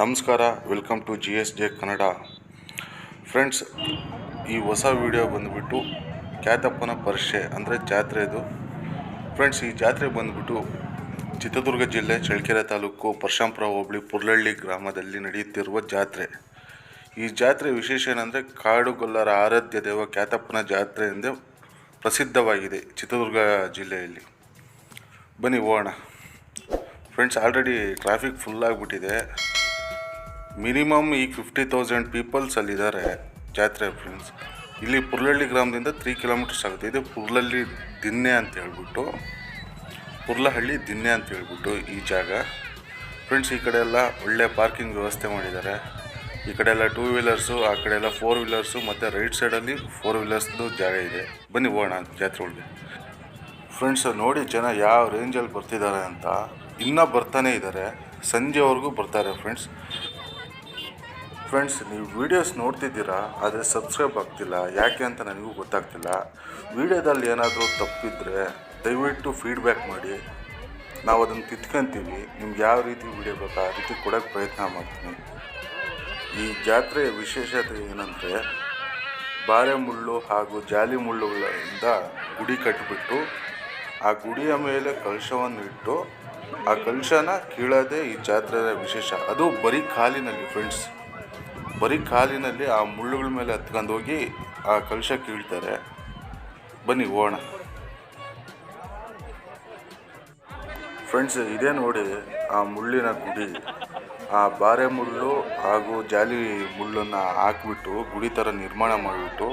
ನಮಸ್ಕಾರ welcome to G S J Kannada friends ಈ ಹೊಸ ವಿಡಿಯೋ ಬಂದುಬಿಟ್ಟು ಕ್ಯಾತಪ್ಪನ ಪರಿಷೆ ಅಂದರೆ ಜಾತ್ರೆದು ಫ್ರೆಂಡ್ಸ್ ಈ ಜಾತ್ರೆ ಬಂದುಬಿಟ್ಟು ಚಿತ್ರದುರ್ಗ ಜಿಲ್ಲೆ ಚಳ್ಳಕೆರೆ ತಾಲೂಕು ಪರಶಾಂಪುರ ಹೋಬಳಿ ಪುರ್ಲಳ್ಳಿ ಗ್ರಾಮದಲ್ಲಿ ನಡೆಯುತ್ತಿರುವ ಜಾತ್ರೆ. ಈ ಜಾತ್ರೆ ವಿಶೇಷ ಏನಂದರೆ ಕಾಡುಗೊಲ್ಲರ ಆರಾಧ್ಯ ದೇವ ಕ್ಯಾತಪ್ಪನ ಜಾತ್ರೆ ಎಂದೇ ಪ್ರಸಿದ್ಧವಾಗಿದೆ ಚಿತ್ರದುರ್ಗ ಜಿಲ್ಲೆಯಲ್ಲಿ. ಬನ್ನಿ ಹೋಗೋಣ. ಫ್ರೆಂಡ್ಸ್ ಆಲ್ರೆಡಿ ಟ್ರಾಫಿಕ್ ಫುಲ್ ಆಗಿಬಿಟ್ಟಿದೆ. ಮಿನಿಮಮ್ ಈಗ ಫಿಫ್ಟಿ ತೌಸಂಡ್ ಪೀಪಲ್ಸ್ ಅಲ್ಲಿದ್ದಾರೆ ಜಾತ್ರೆ ಫ್ರೆಂಡ್ಸ್ ಇಲ್ಲಿ ಪುರ್ಲಳ್ಳಿ ಗ್ರಾಮದಿಂದ ತ್ರೀ ಕಿಲೋಮೀಟರ್ಸ್ ಆಗುತ್ತೆ. ಇದು ಪುರ್ಲಳ್ಳಿ ದಿನ್ನೆ ಅಂತ ಹೇಳ್ಬಿಟ್ಟು, ಪುರ್ಲಹಳ್ಳಿ ದಿನ್ನೆ ಅಂತ ಹೇಳ್ಬಿಟ್ಟು ಈ ಜಾಗ. ಫ್ರೆಂಡ್ಸ್ ಈ ಕಡೆ ಎಲ್ಲ ಒಳ್ಳೆ ಪಾರ್ಕಿಂಗ್ ವ್ಯವಸ್ಥೆ ಮಾಡಿದ್ದಾರೆ. ಈ ಕಡೆ ಎಲ್ಲ ಟೂ ವೀಲರ್ಸು ಆ ಕಡೆ ಎಲ್ಲ ಫೋರ್ ವೀಲರ್ಸು ಮತ್ತು ರೈಟ್ ಸೈಡಲ್ಲಿ ಫೋರ್ ವೀಲರ್ಸ್ದು ಜಾಗ ಇದೆ. ಬನ್ನಿ ಹೋಗೋಣ ಜಾತ್ರೆ ಒಳಗೆ. ಫ್ರೆಂಡ್ಸ್ ನೋಡಿ ಜನ ಯಾವ ರೇಂಜಲ್ಲಿ ಬರ್ತಿದ್ದಾರೆ ಅಂತ. ಇನ್ನೂ ಬರ್ತಾನೆ ಇದ್ದಾರೆ ಸಂಜೆವರೆಗೂ ಬರ್ತಾರೆ ಫ್ರೆಂಡ್ಸ್ ಫ್ರೆಂಡ್ಸ್ ನೀವು ವೀಡಿಯೋಸ್ ನೋಡ್ತಿದ್ದೀರಾ, ಆದರೆ ಸಬ್ಸ್ಕ್ರೈಬ್ ಆಗ್ತಿಲ್ಲ. ಯಾಕೆ ಅಂತ ನನಗೂ ಗೊತ್ತಾಗ್ತಿಲ್ಲ. ವೀಡಿಯೋದಲ್ಲಿ ಏನಾದರೂ ತಪ್ಪಿದ್ರೆ ದಯವಿಟ್ಟು ಫೀಡ್ಬ್ಯಾಕ್ ಮಾಡಿ. ನಾವು ಅದನ್ನು ತಿದ್ಕೊಂತೀವಿ. ನಿಮ್ಗೆ ಯಾವ ರೀತಿ ವೀಡಿಯೋ ಬೇಕೋ ಆ ರೀತಿ ಕೊಡೋಕ್ಕೆ ಪ್ರಯತ್ನ ಮಾಡ್ತೀನಿ. ಈ ಜಾತ್ರೆಯ ವಿಶೇಷತೆ ಏನಂದರೆ ಬಾರೆ ಮುಳ್ಳು ಹಾಗೂ ಜಾಲಿ ಮುಳ್ಳುಗಳಿಂದ ಗುಡಿ ಕಟ್ಟಿಬಿಟ್ಟು ಆ ಗುಡಿಯ ಮೇಲೆ ಕಲಶವನ್ನು ಇಟ್ಟು, ಆ ಕಲಶನ ಕೀಳೋದೇ ಈ ಜಾತ್ರೆಯ ವಿಶೇಷ. ಅದು ಬರೀ ಕಾಲಿನಲ್ಲಿ ಫ್ರೆಂಡ್ಸ್ ಬರೀ ಕಾಲಿನಲ್ಲಿ ಆ ಮುಳ್ಳುಗಳ ಮೇಲೆ ಹತ್ಕೊಂಡು ಹೋಗಿ ಆ ಕಲಶ ಕೀಳ್ತಾರೆ. ಬನ್ನಿ ಹೋಗೋಣ ಫ್ರೆಂಡ್ಸ್ ಇದೇ ನೋಡಿ ಆ ಮುಳ್ಳಿನ ಗುಡಿ. ಆ ಬಾರೆ ಮುಳ್ಳು ಹಾಗೂ ಜಾಲಿ ಮುಳ್ಳನ್ನು ಹಾಕ್ಬಿಟ್ಟು ಗುಡಿ ಥರ ನಿರ್ಮಾಣ ಮಾಡಿಬಿಟ್ಟು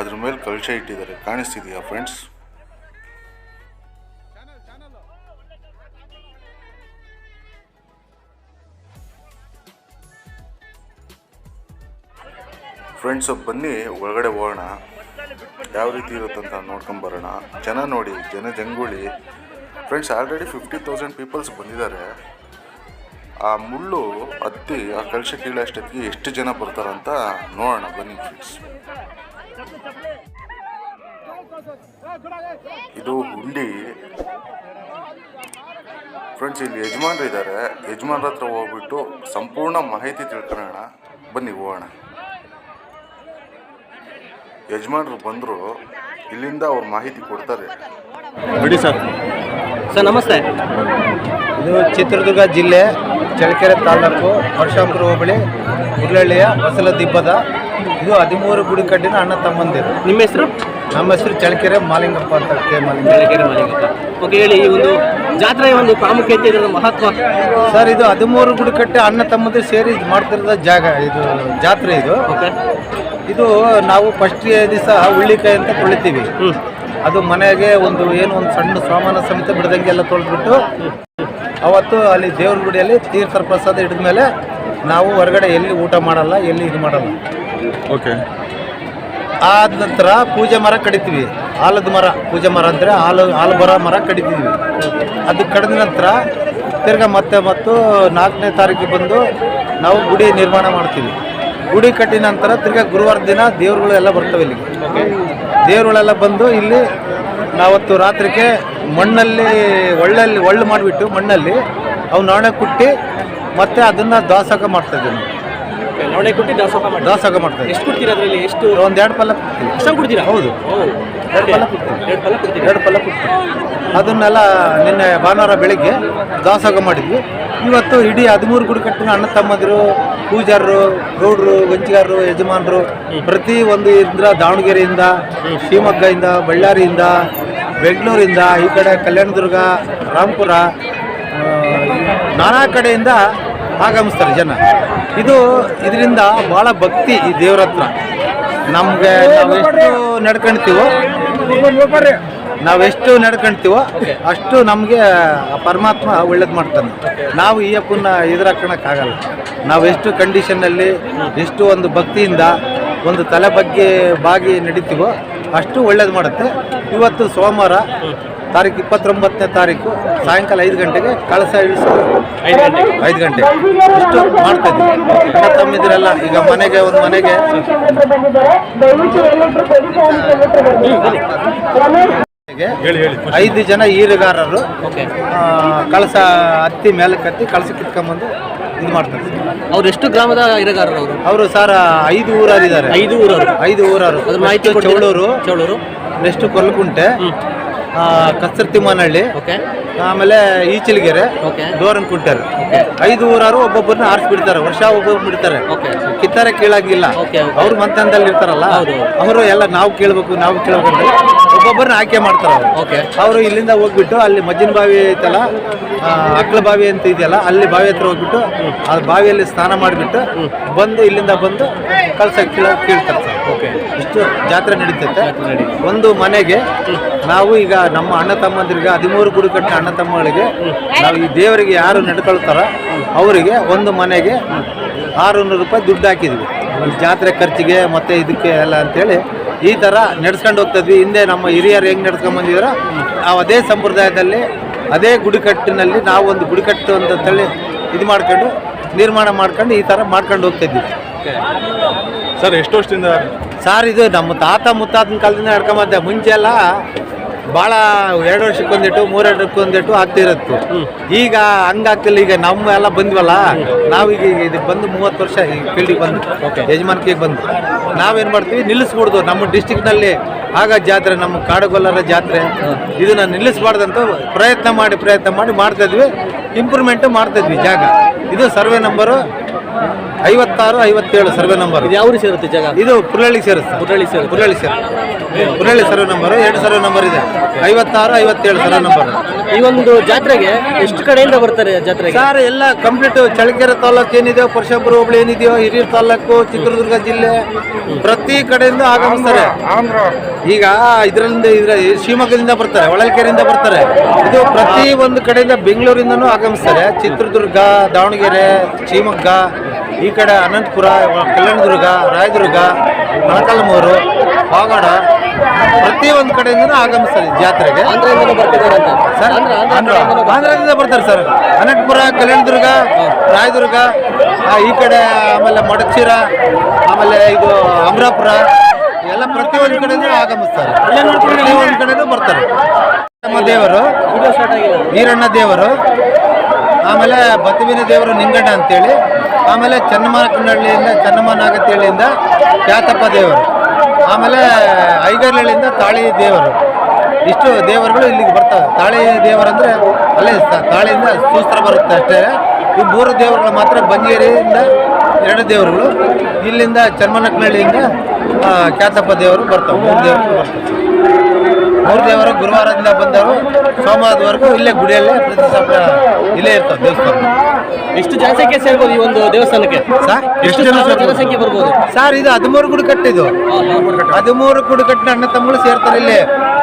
ಅದ್ರ ಮೇಲೆ ಕಲಶ ಇಟ್ಟಿದ್ದಾರೆ. ಕಾಣಿಸ್ತಿದೆಯಾ ಫ್ರೆಂಡ್ಸ್ ಫ್ರೆಂಡ್ಸ್ ಬನ್ನಿ, ಒಳಗಡೆ ಹೋಗೋಣ. ಯಾವ ರೀತಿ ಇರುತ್ತಂತ ನೋಡ್ಕೊಂಬರೋಣ ಜನ ನೋಡಿ, ಜನ ಜಂಗುಳಿ. Friends already fifty thousand peoples ಬಂದಿದ್ದಾರೆ. ಆ ಮುಳ್ಳು, ಹತ್ತಿ, ಆ ಕಲಶ ಕೀಳ ಅಷ್ಟೊತ್ತಿಗೆ ಎಷ್ಟು ಜನ ಬರ್ತಾರಂತ ನೋಡೋಣ, ಬನ್ನಿ ಫ್ರೆಂಡ್ಸ್ ಇದು ಹುಂಡಿ. ಫ್ರೆಂಡ್ಸ್ ಇಲ್ಲಿ ಯಜಮಾನ್ರು ಇದ್ದಾರೆ. ಯಜಮಾನ್ರ ಹತ್ರ ಹೋಗ್ಬಿಟ್ಟು ಸಂಪೂರ್ಣ ಮಾಹಿತಿ ತಿಳ್ಕೊಳ್ಳೋಣ. ಬನ್ನಿ, ಹೋಗೋಣ. ಯಜಮಾನ್ರು ಬಂದರು ಇಲ್ಲಿಂದ ಅವ್ರು ಮಾಹಿತಿ ಕೊಡ್ತಾರೆ. ಬಿಡಿ ಸರ್. ಸರ್ ನಮಸ್ತೆ. ಇದು ಚಿತ್ರದುರ್ಗ ಜಿಲ್ಲೆ ಚಳ್ಳಕೆರೆ ತಾಲೂಕು ವರ್ಷಾಂಪುರ ಹೋಬಳಿ ಹುರ್ಲಳ್ಳಿಯ ಹೊಸಲ ದಿಬ್ಬದ ಇದು ಹದಿಮೂರು ಗುಡಿ ಕಟ್ಟಿನ ಅಣ್ಣ ತಮ್ಮಂದಿರು. ನಿಮ್ಮ ಹೆಸರು? ನಮ್ಮ ಹೆಸರು ಚಳಕೆರೆ ಮಾಲಿಂಗಪ್ಪ ಅಂತ ಕೆ ಮಾಲಿಂಗ. ಚಳಕೆರೆ ಮಾಲಿಂಗಪ್ಪ. ಓಕೆ ಹೇಳಿ ಈ ಒಂದು ಜಾತ್ರೆಯ ಒಂದು ಪ್ರಾಮುಖ್ಯತೆ ಇದರ ಮಹತ್ವ? ಸರ್ ಇದು ಹದಿಮೂರು ಗುಡಿಕಟ್ಟೆ ಅಣ್ಣ ತಮ್ಮದು ಸೇರಿ ಇದು ಮಾಡ್ತಿರೋದ ಜಾಗ ಇದು ಜಾತ್ರೆ ಇದು. ಓಕೆ ಇದು ನಾವು ಫಸ್ಟ್ ದಿವಸ ಹುಳ್ಳಿಕಾಯಿ ಅಂತ ತೊಳಿತೀವಿ ಅದು ಮನೆಗೆ ಒಂದು ಏನು ಒಂದು ಸಣ್ಣ ಸಾಮಾನ ಸಮೇತ ಬಿಡದಂಗೆ ಎಲ್ಲ ತೊಳೆದ್ಬಿಟ್ಟು ಅವತ್ತು ಅಲ್ಲಿ ದೇವ್ರ ಗುಡಿಯಲ್ಲಿ ತೀರ್ಥ ಪ್ರಸಾದ ಹಿಡಿದ ಮೇಲೆ ನಾವು ಹೊರಗಡೆ ಎಲ್ಲಿ ಊಟ ಮಾಡಲ್ಲ ಎಲ್ಲಿ ಇದು ಮಾಡಲ್ಲ. ಓಕೆ ಆದ ನಂತರ ಪೂಜೆ ಮರ ಕಡಿತೀವಿ. ಆಲದ ಮರ, ಪೂಜೆ ಮರ ಅಂದರೆ ಹಾಲು ಹಾಲು ಬರೋ ಮರ ಕಡಿತೀವಿ. ಅದು ಕಡಿದ ನಂತರ ತಿರ್ಗಾ ಮತ್ತೆ ಮತ್ತು ನಾಲ್ಕನೇ ತಾರೀಕಿಗೆ ಬಂದು ನಾವು ಗುಡಿ ನಿರ್ಮಾಣ ಮಾಡ್ತೀವಿ. ಗುಡಿ ಕಟ್ಟಿದ ನಂತರ ತಿರ್ಗಾ ಗುರುವಾರ ದಿನ ದೇವ್ರುಗಳು ಎಲ್ಲ ಬರ್ತವೆ ಇಲ್ಲಿಗೆ. ದೇವ್ರುಗಳೆಲ್ಲ ಬಂದು ಇಲ್ಲಿ ನಾವತ್ತು ರಾತ್ರಿಗೆ ಮಣ್ಣಲ್ಲಿ, ಒಳ್ಳಲ್ಲಿ, ಒಳ್ಳು ಮಾಡಿಬಿಟ್ಟು ಮಣ್ಣಲ್ಲಿ ಅವು ನಾಣೆ ಕುಟ್ಟಿ ಮತ್ತೆ ಅದನ್ನು ದಾಸಕ ಮಾಡ್ತಾಯಿದ್ದೀವಿ ನೋಡೆ ಕೊಟ್ಟು ದಾಸೋಹ ಮಾಡಿ ದಾಸೋಹ ಮಾಡ್ತಾ ಇದ್ದೀವಿ ಎಷ್ಟು ಕೊಡ್ತೀರಾ ಅದರಲ್ಲಿ? ಎಷ್ಟು? ಒಂದು ಎರಡು ಪಲ್ಲ ಅಷ್ಟು ಕೊಡ್ತೀರಾ? ಹೌದು. ಎರಡು ಪಲ್ಲ ಎರಡು ಕೊಡ್ತೀರಾ? ಎರಡು ಪಲ್ಲ ಕೊಡ್ತೀವಿ ಅದನ್ನೆಲ್ಲ ನಿನ್ನೆ ಭಾನುವಾರ ಬೆಳಿಗ್ಗೆ ದಾಸೋಹ ಮಾಡಿದ್ವಿ. ಇವತ್ತು ಇಡೀ ಹದಿಮೂರು ಗುಡಿ ಕಟ್ಟಿನ ಅಣ್ಣ ತಮ್ಮಂದಿರು ಪೂಜಾರರು ಗೌಡರು ಗಂಚಿಗಾರರು ಯಜಮಾನರು ಪ್ರತಿ ಒಂದು ಇಂದ್ರ ದಾವಣಗೆರೆಯಿಂದ ಶಿವಮೊಗ್ಗದಿಂದ ಬಳ್ಳಾರಿಯಿಂದ ಬೆಂಗಳೂರಿಂದ ಈ ಕಡೆ ಕಲ್ಯಾಣದುರ್ಗ ರಾಂಪುರ ಆ, ನಾನಾ ಕಡೆಯಿಂದ ಆಗಮಿಸ್ತಾರೆ ಜನ. ಇದು ಇದರಿಂದ ಭಾಳ ಭಕ್ತಿ ಈ ದೇವ್ರ ಹತ್ರ. ನಮಗೆ ನಾವೆಷ್ಟು ನಡ್ಕೊಳ್ತೀವೋ ನಾವೆಷ್ಟು ನಡ್ಕೊಳ್ತೀವೋ ಅಷ್ಟು ನಮಗೆ ಪರಮಾತ್ಮ ಒಳ್ಳೇದು ಮಾಡ್ತಾನೆ. ನಾವು ಈ ಅಪ್ಪನ್ನ ಎದುರಾಕೋಣಕ್ಕಾಗಲ್ಲ. ನಾವೆಷ್ಟು ಕಂಡೀಷನ್ನಲ್ಲಿ ಎಷ್ಟು ಒಂದು ಭಕ್ತಿಯಿಂದ ಒಂದು ತಲೆ ಬಗ್ಗೆ ಬಾಗಿ ನಡೀತೀವೋ ಅಷ್ಟು ಒಳ್ಳೇದು ಮಾಡುತ್ತೆ. ಇವತ್ತು ಸೋಮವಾರ ತಾರೀಕು ಇಪ್ಪತ್ತೊಂಬತ್ತನೇ ತಾರೀಕು ಸಾಯಂಕಾಲ ಐದು ಗಂಟೆಗೆ ಕಳಸ ಇಳಿಸೋದು ಐದು ಗಂಟೆಗೆ. ಐದು ಗಂಟೆ. ಇಷ್ಟು ಮಾಡ್ತಾ ಇದ್ದೀವಿ ಅಣ್ಣ ತಮ್ಮಿದಿರಲ್ಲ ಈಗ ಮನೆಗೆ ಒಂದು ಮನೆಗೆ ಐದು ಜನ ಈರುಗಾರರು ಕಳಸ ಹತ್ತಿ ಮೇಲೆ ಕತ್ತಿ ಕಳಸ ಕಿತ್ಕೊಂಬಂದು ಇದು ಮಾಡ್ತಾರೆ. ಅವ್ರು ಎಷ್ಟು ಗ್ರಾಮದ ಈರುಗಾರರು ಅವರು? ಅವರು ಸರ್ ಐದು ಊರಲ್ಲಿದ್ದಾರೆ ಐದು ಊರವರು. ಐದು ಊರವರು. ಮಾಹಿತಿ ಚೌಳೂರು. ಚೌಳೂರು. ನೆಕ್ಸ್ಟ್ ಕೊಲ್ಕುಂಟೆ. ಆ, ಕಸ್ತರ್ತಿಮ್ಮನಹಳ್ಳಿ ಓಕೆ. ಆಮೇಲೆ ಈಚಲಗೆರೆ ದೋರನ್ ಕುಂಟರ್ ಐದು ಊರಾರು ಒಬ್ಬೊಬ್ಬರನ್ನ ಆರಿಸ್ಬಿಡ್ತಾರೆ ವರ್ಷ ಒಬ್ಬೊಬ್ಬರು ಬಿಡ್ತಾರೆ. ಓಕೆ. ಕಿತ್ತಾರೆ ಕೇಳಾಗಿಲ್ಲ. ಅವ್ರ ಮಂತನದಲ್ಲಿ ಇರ್ತಾರಲ್ಲ. ಅವರು ಎಲ್ಲ ನಾವು ಕೇಳ್ಬೇಕು ನಾವು ಕೇಳಬೇಕು ಒಬ್ಬೊಬ್ಬರನ್ನ ಆಯ್ಕೆ ಮಾಡ್ತಾರೆ ಅವರು. ಇಲ್ಲಿಂದ ಹೋಗ್ಬಿಟ್ಟು ಅಲ್ಲಿ ಮಜ್ಜಿನ ಬಾವಿ ಐತಲ್ಲ ಅಕ್ಕಳ ಅಕ್ಲ ಬಾವಿ ಅಂತ ಇದೆಯಲ್ಲ ಅಲ್ಲಿ ಬಾವಿ ಹತ್ರ ಹೋಗ್ಬಿಟ್ಟು ಆ ಬಾವಿಯಲ್ಲಿ ಸ್ನಾನ ಮಾಡಿಬಿಟ್ಟು ಬಂದು ಇಲ್ಲಿಂದ ಬಂದು ಕಳ್ಸಕ್ಕೆ ಕೀಳ ಕೀಳ್ತಾರೆ ಓಕೆ ಜಾತ್ರೆ ನಡೀತೈತೆ. ಒಂದು ಮನೆಗೆ ನಾವು ಈಗ ನಮ್ಮ ಅಣ್ಣ ತಮ್ಮಂದಿರಿಗೆ ಹದಿಮೂರು ಗುಡಿ ಕಟ್ಟಿನ ಅಣ್ಣ ತಮ್ಮಗಳಿಗೆ ನಾವು ಈ ದೇವರಿಗೆ ಯಾರು ನಡ್ಕೊಳ್ತಾರ ಅವರಿಗೆ ಒಂದು ಮನೆಗೆ ಆರುನೂರು ರೂಪಾಯಿ ದುಡ್ಡು ಹಾಕಿದ್ವಿ. ಒಂದು ಜಾತ್ರೆ ಖರ್ಚಿಗೆ ಮತ್ತೆ ಇದಕ್ಕೆ ಎಲ್ಲ ಅಂತೇಳಿ ಈ ಥರ ನಡ್ಸ್ಕೊಂಡು ಹೋಗ್ತಿದ್ವಿ. ಹಿಂದೆ ನಮ್ಮ ಹಿರಿಯರು ಹೆಂಗೆ ನಡ್ಸ್ಕೊಂಡ್ ಬಂದಿದಾರೋ ನಾವು ಅದೇ ಸಂಪ್ರದಾಯದಲ್ಲಿ ಅದೇ ಗುಡಿಕಟ್ಟಿನಲ್ಲಿ ನಾವು ಒಂದು ಗುಡಿಕಟ್ಟು ಅಂತೇಳಿ ಇದು ಮಾಡ್ಕೊಂಡು ನಿರ್ಮಾಣ ಮಾಡ್ಕೊಂಡು ಈ ಥರ ಮಾಡ್ಕೊಂಡು ಹೋಗ್ತಿದ್ವಿ. ಸರ್ ಎಷ್ಟು ವರ್ಷದಿಂದ? ಸರ್ ಇದು ನಮ್ಮ ತಾತ ಮುತ್ತಾತನ ಕಾಲದಿಂದ ನಡ್ಕೊಂಬಂದೆ. ಮುಂಚೆ ಎಲ್ಲ ಭಾಳ ಎರಡು ವರ್ಷಕ್ಕೊಂದಿಟ್ಟು ವರ್ಷಕ್ಕೆ ವರ್ಷಕ್ಕೊಂದಿಟ್ಟು ಆಗ್ತಿರತ್ತು. ಈಗ ಹಂಗಾಗ್ತಿಲ್ಲ ಈಗ ನಮ್ಮ ಎಲ್ಲ ಬಂದ್ವಲ್ಲ ನಾವೀಗ ಈಗ ಇದಕ್ಕೆ ಬಂದು ಮೂವತ್ತು ವರ್ಷ ಈ ಫೀಲ್ಡಿಗೆ ಬಂದು ಯಜಮಾನಿಕೆಗೆ ಬಂದು ನಾವೇನು ಮಾಡ್ತೀವಿ? ನಿಲ್ಲಿಸ್ಬಿಡ್ದು. ನಮ್ಮ ಡಿಸ್ಟಿಕ್ನಲ್ಲಿ ಆಗ ಜಾತ್ರೆ ನಮ್ಮ ಕಾಡುಗೊಲ್ಲರ ಜಾತ್ರೆ. ಇದನ್ನ ನಿಲ್ಲಿಸ್ಬಾರ್ದಂತ ಪ್ರಯತ್ನ ಮಾಡಿ ಪ್ರಯತ್ನ ಮಾಡಿ ಮಾಡ್ತಾಯಿದ್ವಿ ಇಂಪ್ರೂವ್ಮೆಂಟು ಮಾಡ್ತಾಯಿದ್ವಿ ಜಾಗ. ಇದು ಸರ್ವೆ ನಂಬರು ಐವತ್ತಾರು ಐವತ್ತೇಳು ಸರ್ವೆ ನಂಬರ್. ಇದು ಯಾವ ಊರಿಗೆ ಸೇರುತ್ತೆ ಜಾಗ? ಇದು ಪುರಳಿ ಸೇರುತ್ತೆ ಪುರಳ್ಳಿ ಸೇರುತ್ತೆ. ಪುರಳ್ಳಿ ಸೇರ್ ಪುರಳ್ಳಿ ಸರ್ವೆ ನಂಬರ್ ಎರಡು ಸರ್ವೆ ನಂಬರ್ ಇದೆ. ಐವತ್ತಾರು ಐವತ್ತೇಳು ಸರ್ವೆ ನಂಬರ್. ಈ ಒಂದು ಜಾತ್ರೆಗೆ ಎಷ್ಟು ಕಡೆಯಿಂದ ಬರ್ತಾರೆ ಜಾತ್ರೆಗೆ? ಸರ್ ಎಲ್ಲ ಕಂಪ್ಲೀಟ್ ಚಳ್ಳಕೆರೆ ತಾಲೂಕು ಏನಿದೆಯೋ ಪುರುಷಪುರ ಹೋಬಳಿ ಏನಿದೆಯೋ ಹಿರಿಯೂರು ತಾಲೂಕು ಚಿತ್ರದುರ್ಗ ಜಿಲ್ಲೆ ಪ್ರತಿ ಕಡೆಯಿಂದ ಆಗಮಿಸ್ತಾರೆ. ಈಗ ಇದರಿಂದ ಇದ್ರ ಶಿವಮೊಗ್ಗದಿಂದ ಬರ್ತಾರೆ ಹೊಳಲ್ಕೆರೆಯಿಂದ ಬರ್ತಾರೆ. ಇದು ಪ್ರತಿ ಒಂದು ಕಡೆಯಿಂದ ಬೆಂಗಳೂರಿಂದನೂ ಆಗಮಿಸ್ತಾರೆ. ಚಿತ್ರದುರ್ಗ ದಾವಣಗೆರೆ ಶಿವಮೊಗ್ಗ ಈ ಕಡೆ ಅನಂತಪುರ ಕಲ್ಯಾಣದುರ್ಗ ರಾಯದುರ್ಗ ಮೊಳಕಾಲ್ಮೂರು ಪಾವಗಡ ಪ್ರತಿಯೊಂದು ಕಡೆಯಿಂದನೂ ಆಗಮಿಸ್ತಾರೆ ಜಾತ್ರೆಗೆ. ಸರ್ ಆಂಧ್ರ ಆಂಧ್ರ ಆಂಧ್ರ ಆಂಧ್ರದಿಂದ ಬರ್ತಾರೆ ಸರ್. ಅನಂತಪುರ ಕಲ್ಯಾಣದುರ್ಗ ರಾಯದುರ್ಗ ಈ ಕಡೆ ಆಮೇಲೆ ಮಡಚಿರ ಆಮೇಲೆ ಇದು ಅಮರಾಪುರ ಎಲ್ಲ ಪ್ರತಿಯೊಂದು ಕಡೆಯಿಂದ ಆಗಮಿಸ್ತಾರೆ. ಪ್ರತಿಯೊಂದು ಕಡೆನೂ ಬರ್ತಾರೆ. ನಮ್ಮ ದೇವರು ಈರಣ್ಣ ದೇವರು ಆಮೇಲೆ ಬತ್ತುವಿನ ದೇವರು ನಿಂಗಣ್ಣ ಅಂತೇಳಿ. ಆಮೇಲೆ ಚೆನ್ನಮ್ಮನಹಳ್ಳಿಯಿಂದ ಚೆನ್ನಮ್ಮ ನಾಗತಿಹಳ್ಳಿಯಿಂದ ಖ್ಯಾತಪ್ಪ ದೇವರು. ಆಮೇಲೆ ಐಗರ್ಹಳ್ಳಿಯಿಂದ ತಾಳಿ ದೇವರು. ಇಷ್ಟು ದೇವರುಗಳು ಇಲ್ಲಿಗೆ ಬರ್ತವೆ. ತಾಳಿ ದೇವರಂದರೆ ಅಲ್ಲೇ ತಾಳಿಯಿಂದ ಸೂಸ್ತ್ರ ಬರುತ್ತೆ ಅಷ್ಟೇ. ಈ ಮೂರು ದೇವರುಗಳು ಮಾತ್ರ ಬಂಗೇರಿಯಿಂದ ಎರಡು ದೇವರುಗಳು. ಇಲ್ಲಿಂದ ಚನ್ನಮ್ಮನಹಳ್ಳಿಯಿಂದ ಆ, ಖ್ಯಾತಪ್ಪ ದೇವರು ಬರ್ತವೆ. ಮೂರು ದೇವರು ಬರ್ತವೆ. ದೇವರು ಗುರುವಾರದಿಂದ ಬಂದವರು ಸೋಮವಾರದವರೆಗೂ ಇಲ್ಲೇ ಗುಡಿಯಲ್ಲೇ ಪ್ರತಿಷ್ಠಾಪನೆ ಇಲ್ಲೇ ಇರ್ತಾವೆ ದೇವಸ್ಥಾನ. ಎಷ್ಟು ಜನಸಂಖ್ಯೆ ಸೇರ್ಬೋದು ಈ ಒಂದು ದೇವಸ್ಥಾನಕ್ಕೆ? ಸರ್ ಎಷ್ಟು ಜನ ಜನಸಂಖ್ಯೆ ಬರ್ಬೋದು? ಸರ್ ಇದು ಹದಿಮೂರು ಗುಡಿ ಕಟ್ಟಿದ್ದು. ಹದಿಮೂರು ಗುಡಿ ಕಟ್ಟಿನ ಅಣ್ಣ ತಮ್ಮಗಳು ಸೇರ್ತಾರೆ ಇಲ್ಲಿ.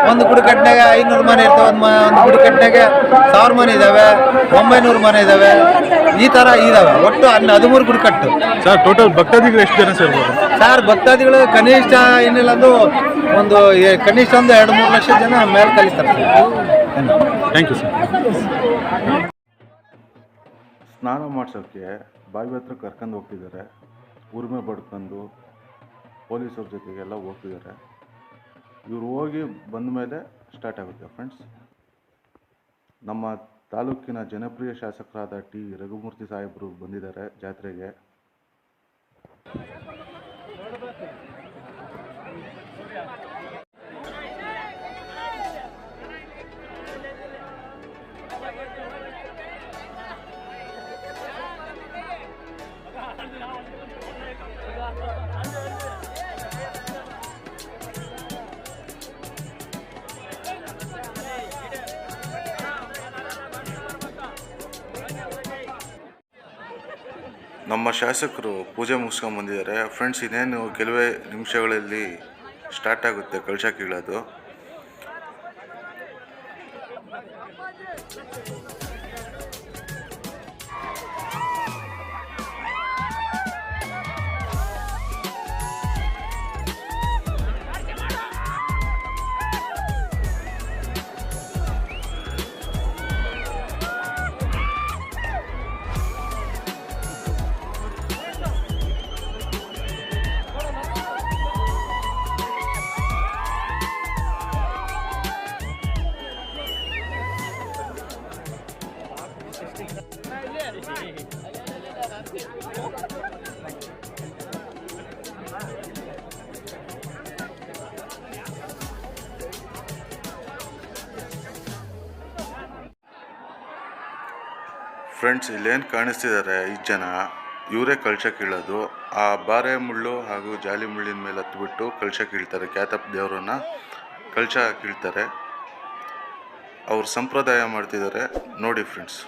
ಒಂದು ಗುಡಿಕಟ್ಟಿನಾಗ ಐನೂರು ಮನೆ ಇರ್ತವೆ ಒಂದು ಒಂದು ಗುಡಿಕಟ್ಟಿನಾಗ ಸಾವಿರ ಮನೆ ಇದಾವೆ ಒಂಬೈನೂರು ಮನೆ ಇದಾವೆ. ಈ ತರ ಇದಾವೆ ಒಟ್ಟು ಹನ್ನ ಹದಿಮೂರು ಗುಡಿಕಟ್ಟು. ಸರ್ ಟೋಟಲ್ ಭಕ್ತಾದಿಗಳು ಎಷ್ಟು ಜನ ಸರ್ ಸರ್ ಭಕ್ತಾದಿಗಳು ಕನಿಷ್ಠ ಏನಿಲ್ಲ ಅಂದು ಒಂದು ಎ- ಕನಿಷ್ಠ ಒಂದು ಎರಡು ಮೂರು ಲಕ್ಷ ಜನ ಮೇಲೆ ಕಲಿತಾರೆ ಥ್ಯಾಂಕ್ ಯು ಸರ್ ಸ್ನಾನ ಮಾಡ್ಸೋಕ್ಕೆ ಬಾವಿ ಹತ್ರ ಕರ್ಕೊಂಡು ಹೋಗ್ತಿದ್ದಾರೆ. ಉರ್ಮೆ ಬಡ್ಕೊಂಡು ಪೊಲೀಸವ್ರ ಜೊತೆಗೆಲ್ಲ ಹೋಗ್ತಿದ್ದಾರೆ. ಇವ್ರು ಹೋಗಿ ಬಂದ ಮೇಲೆ ಸ್ಟಾರ್ಟ್ ಆಗುತ್ತೆ ಫ್ರೆಂಡ್ಸ್ ನಮ್ಮ ತಾಲೂಕಿನ ಜನಪ್ರಿಯ ಶಾಸಕರಾದ ಟಿ ರಘುಮೂರ್ತಿ ಸಾಹೇಬರು ಬಂದಿದ್ದಾರೆ ಜಾತ್ರೆಗೆ. ನಮ್ಮ ಶಾಸಕರು ಪೂಜೆ ಮುಗಿಸ್ಕೊಂಡ್ಬಂದಿದ್ದಾರೆ ಫ್ರೆಂಡ್ಸ್ ಇನ್ನೇನು ಕೆಲವೇ ನಿಮಿಷಗಳಲ್ಲಿ ಸ್ಟಾರ್ಟ್ ಆಗುತ್ತೆ ಕಳಶ ಕೀಳೋದು. ಫ್ರೆಂಡ್ಸ್ ಇಲ್ಲೇನು ಕಾಣಿಸ್ತಿದ್ದಾರೆ ಈ ಜನ, ಇವರೇ ಕಳಶ ಕೀಳೋದು. ಆ ಬಾರೆ ಮುಳ್ಳು ಹಾಗೂ ಜಾಲಿ ಮುಳ್ಳಿನ ಮೇಲೆ ಹತ್ಬಿಟ್ಟು ಕಳಶ ಕೀಳ್ತಾರೆ ದೇವರನ್ನ ಕಳಶ ಕೀಳ್ತಾರೆ. ಅವ್ರು ಸಂಪ್ರದಾಯ ಮಾಡ್ತಿದ್ದಾರೆ ನೋಡಿ ಫ್ರೆಂಡ್ಸ್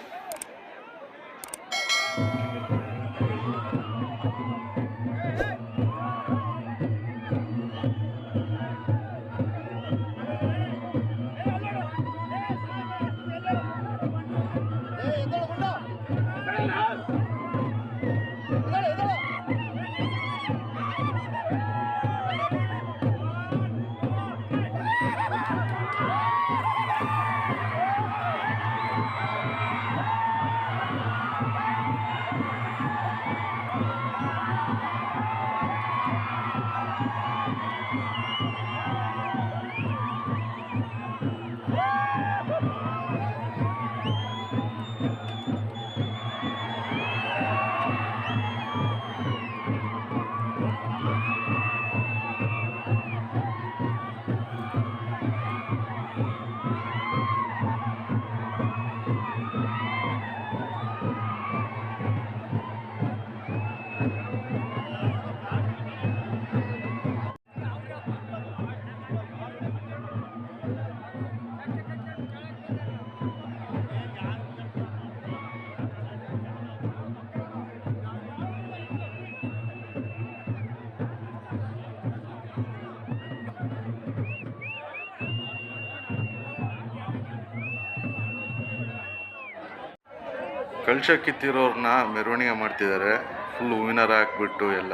ಕಳಶ ಕಿತ್ತಿರೋರನ್ನ ಮೆರವಣಿಗೆ ಮಾಡ್ತಿದ್ದಾರೆ. ಫುಲ್ ಹೂವಿನಾರ ಹಾಕ್ಬಿಟ್ಟು ಎಲ್ಲ.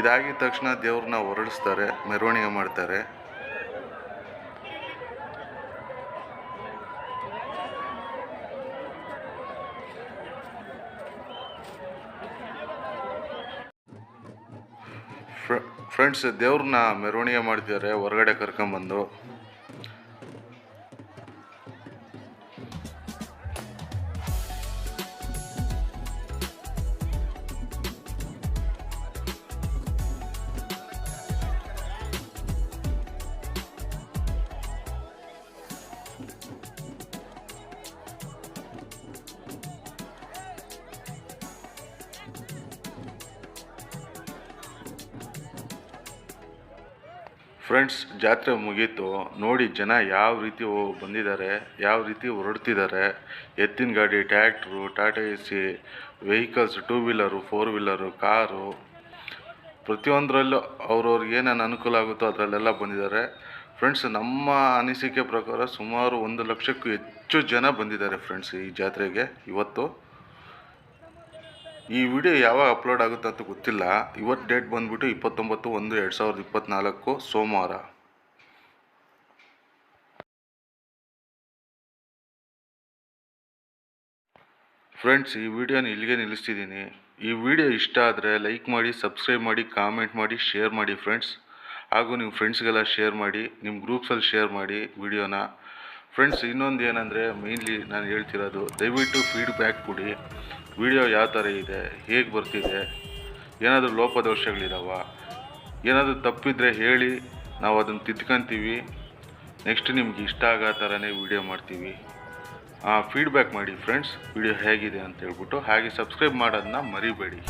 ಇದಾಗಿದ ತಕ್ಷಣ ದೇವ್ರನ್ನ ಹೊರಡಿಸ್ತಾರೆ ಮೆರವಣಿಗೆ ಮಾಡ್ತಾರೆ. ಫ್ರೆಂಡ್ಸ್ ದೇವ್ರನ್ನ ಮೆರವಣಿಗೆ ಮಾಡ್ತಿದ್ದಾರೆ, ಹೊರಗಡೆ ಕರ್ಕೊಂಬಂದು. ಫ್ರೆಂಡ್ಸ್ ಜಾತ್ರೆ ಮುಗೀತು. ನೋಡಿ ಜನ ಯಾವ ರೀತಿ ಬಂದಿದ್ದಾರೆ, ಯಾವ ರೀತಿ ಹೊರಡ್ತಿದ್ದಾರೆ. ಎತ್ತಿನ ಗಾಡಿ, tractor, Tata A C vehicles two wheeler four wheeler car. ಪ್ರತಿಯೊಂದರಲ್ಲೂ ಅವ್ರವ್ರಿಗೆ ಏನೇನು ಅನುಕೂಲ ಆಗುತ್ತೋ ಅದರಲ್ಲೆಲ್ಲ ಬಂದಿದ್ದಾರೆ. ಫ್ರೆಂಡ್ಸ್ ನಮ್ಮ ಅನಿಸಿಕೆ ಪ್ರಕಾರ ಸುಮಾರು ಒಂದು ಲಕ್ಷಕ್ಕೂ ಹೆಚ್ಚು ಜನ ಬಂದಿದ್ದಾರೆ ಫ್ರೆಂಡ್ಸ್ ಈ ಜಾತ್ರೆಗೆ ಇವತ್ತು. ಈ ವಿಡಿಯೋ ಯಾವಾಗ ಅಪ್ಲೋಡ್ ಆಗುತ್ತೆ ಅಂತ ಗೊತ್ತಿಲ್ಲ. ಇವತ್ತು ಡೇಟ್ ಬಂದ್ಬಿಟ್ಟು ಇಪ್ಪತ್ತೊಂಬತ್ತು ಒಂದು ಎರಡು ಸಾವಿರದ ಇಪ್ಪತ್ತ್ನಾಲ್ಕು ಸೋಮವಾರ. ಫ್ರೆಂಡ್ಸ್ ಈ ವಿಡಿಯೋನ ಇಲ್ಲಿಗೆ ನಿಲ್ಲಿಸ್ತಿದ್ದೀನಿ. ಈ ವಿಡಿಯೋ ಇಷ್ಟ ಆದರೆ ಲೈಕ್ ಮಾಡಿ ಸಬ್ಸ್ಕ್ರೈಬ್ ಮಾಡಿ ಕಾಮೆಂಟ್ ಮಾಡಿ ಶೇರ್ ಮಾಡಿ ಫ್ರೆಂಡ್ಸ್ ಹಾಗೂ ನಿಮ್ಮ ಫ್ರೆಂಡ್ಸ್ಗೆಲ್ಲ ಶೇರ್ ಮಾಡಿ ನಿಮ್ಮ ಗ್ರೂಪ್ಸಲ್ಲಿ ಶೇರ್ ಮಾಡಿ ವಿಡಿಯೋನ. ಫ್ರೆಂಡ್ಸ್ ಇನ್ನೊಂದು ಏನಂದರೆ ಮೇಯ್ನ್ಲಿ ನಾನು ಹೇಳ್ತಿರೋದು, ದಯವಿಟ್ಟು ಫೀಡ್ಬ್ಯಾಕ್ ಕೊಡಿ. ವಿಡಿಯೋ ಯಾವ ಥರ ಇದೆ, ಹೇಗೆ ಬರ್ತಿದೆ, ಏನಾದರೂ ಲೋಪದೋಷಗಳಿದಾವ ಏನಾದರೂ ತಪ್ಪಿದ್ರೆ ಹೇಳಿ, ನಾವು ಅದನ್ನು ತಿದ್ಕೊಂತೀವಿ. ನೆಕ್ಸ್ಟ್ ನಿಮ್ಗೆ ಇಷ್ಟ ಆಗೋ ಥರನೇ ವಿಡಿಯೋ ಮಾಡ್ತೀವಿ. ಫೀಡ್ಬ್ಯಾಕ್ ಮಾಡಿ ಫ್ರೆಂಡ್ಸ್ ವಿಡಿಯೋ ಹೇಗಿದೆ ಅಂತ ಹೇಳ್ಬಿಟ್ಟು, ಹಾಗೆ ಸಬ್ಸ್ಕ್ರೈಬ್ ಮಾಡೋದನ್ನ ಮರಿಬೇಡಿ.